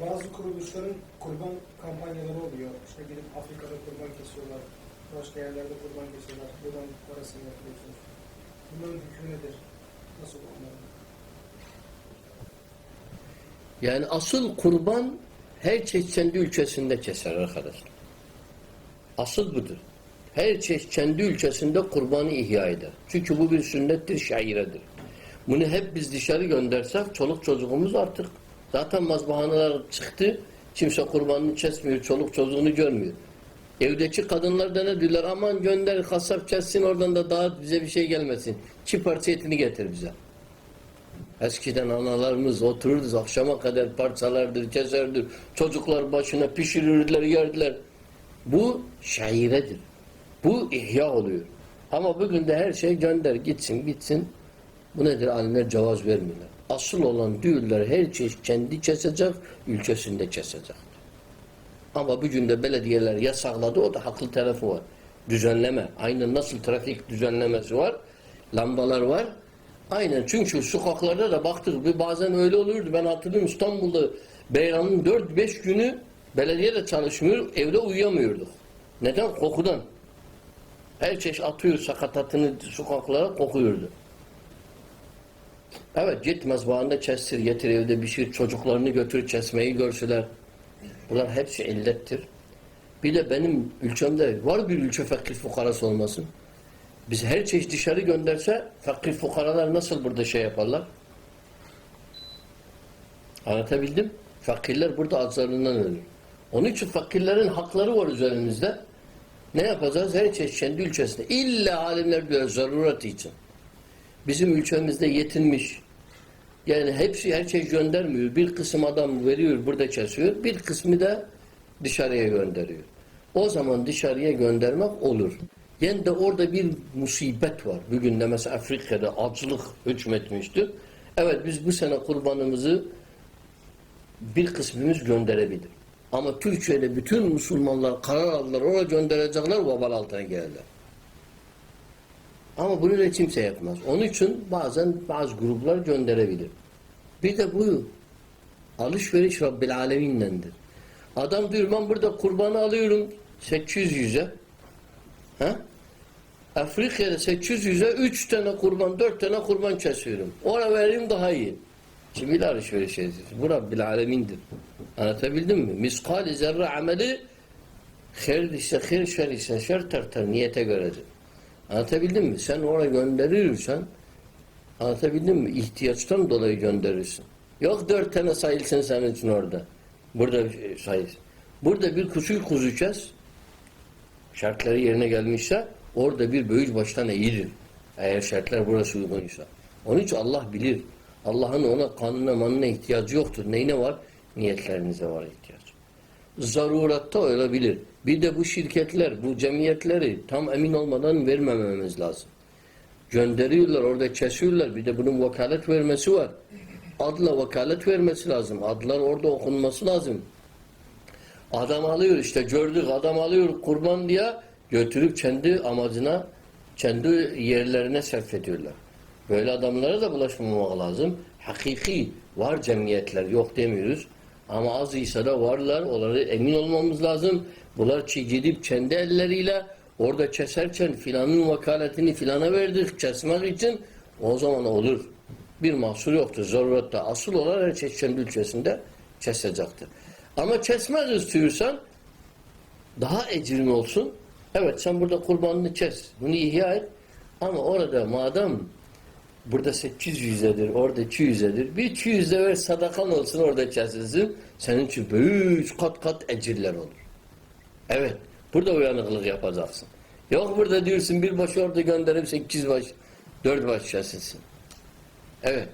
Bazı kuruluşların kurban kampanyaları oluyor. İşte gidip Afrika'da kurban kesiyorlar. Başka yerlerde kurban kesiyorlar. Buradan parasını yapıyorsunuz. Bunların hükmü nedir? Nasıl onların? Yani asıl kurban her çeşit kendi ülkesinde keser arkadaşlar. Asıl budur. Her çeşit kendi ülkesinde kurbanı ihya eder. Çünkü bu bir sünnettir, şairedir. Bunu hep biz dışarı göndersek çoluk çocuğumuz artık zaten mazbahaneler çıktı. Kimse kurbanını kesmiyor, çoluk çocuğunu görmüyor. Evdeki kadınlar da ne diyorlar? Aman gönder kasap kessin oradan da dağıt bize bir şey gelmesin. Çiğ parça etini getir bize. Eskiden analarımız otururdu akşama kadar parçalardır, keserdir. Çocuklar başına pişirirler, yerdiler. Bu şairedir. Bu ihya oluyor. Ama bugün de her şey gönder gitsin gitsin. Bu nedir? Alimler cevaz vermiyorlar. Asıl olan düğünler her çeşit kendi kesecek, ülkesinde kesecek. Ama bugün de belediyeler yasakladı. O da haklı tarafı var. Düzenleme. Aynen nasıl trafik düzenlemesi var. Lambalar var. Aynen çünkü sokaklarda da baktık bir bazen öyle oluyordu. Ben hatırlıyorum İstanbul'da Beyran'ın 4-5 günü belediye de çalışmıyor. Evde uyuyamıyorduk. Neden? Kokudan. Her çeşit atıyor sakatatını sokaklara kokuyordu. Evet git mezbahanda kestir getir evde bir şey çocuklarını götür kesmeyi görsüler. Bunlar hepsi illettir. Bir de benim ülkemde var bir ülke fakir fukarası olmasın. Biz her çeşit dışarı gönderse fakir fukaralar nasıl burada şey yaparlar? Anlatabildim? Fakirler burada azlarından ölür. Onun için fakirlerin hakları var üzerimizde. Ne yapacağız? Her çeşit kendi ülkesinde. İlla alimler diyor zaruret için. Bizim ülkemizde yetinmiş. Yani hepsi her şey göndermiyor. Bir kısım adam veriyor burada kesiyor. Bir kısmı da dışarıya gönderiyor. O zaman dışarıya göndermek olur. Yani de orada bir musibet var. Bugün de mesela Afrika'da açlık hükmetmiştir. Evet biz bu sene kurbanımızı bir kısmımız gönderebilir. Ama Türkiye'de bütün Müslümanlar karar aldılar. Oraya gönderecekler vebal altına gelirler. Ama bunu da kimse yapmaz. Onun için bazen bazı gruplar gönderebilir. Bir de bu alışveriş Rabbil Alemin'dendir. Adam diyor ben burada kurbanı alıyorum 800 yüze. Ha? Afrika'da 800'e 3 tane kurban, 4 tane kurban kesiyorum. Ona vereyim daha iyi. Kiminle alışveriş ediyorsun? Bu Rabbil Alemin'dir. Anlatabildim mi? Miskal-i zerre ameli hayır ise hayır, şer ise şer tartar niyete göredir. Anlatabildim mi? Sen oraya gönderirsen anlatabildim mi? İhtiyaçtan dolayı gönderirsin. Yok dört tane sayılsın senin için orada. Burada sayılsın. Burada bir kuzuyu kuzu. Şartları yerine gelmişse orada bir büyük baştan eğilir. Eğer şartlar burası uygunsa. Onun için Allah bilir. Allah'ın ona kanuna manına ihtiyacı yoktur. Neyine var? Niyetlerinize var ihtiyaç. Zaruratta olabilir. Bir de bu şirketler, bu cemiyetleri tam emin olmadan vermememiz lazım. Gönderiyorlar, orada kesiyorlar. Bir de bunun vekalet vermesi var. Adla vekalet vermesi lazım. Adlar orada okunması lazım. Adam alıyor işte gördük adam alıyor kurban diye götürüp kendi amacına, kendi yerlerine sarf ediyorlar. Böyle adamlara da bulaşmamak lazım. Hakiki var cemiyetler yok demiyoruz. Ama az ise de varlar. Onları emin olmamız lazım. Bunlar gidip kendi elleriyle orada keserken filanın vakaletini filana verdik kesmek için o zaman olur. Bir mahsur yoktur. Zarurette asıl olan her şey kendi ülkesinde kesecektir. Ama kesmek istiyorsan daha ecrin olsun. Evet sen burada kurbanını kes. Bunu ihya et. Ama orada madem burada 800'edir, orada 200'edir. Bir 200 de ver sadakan olsun orada kesilsin. Senin için büyük kat kat ecirler olur. Evet. Burada uyanıklık yapacaksın. Yok burada diyorsun bir baş orada gönderip 8 baş, 4 baş kesilsin. Evet.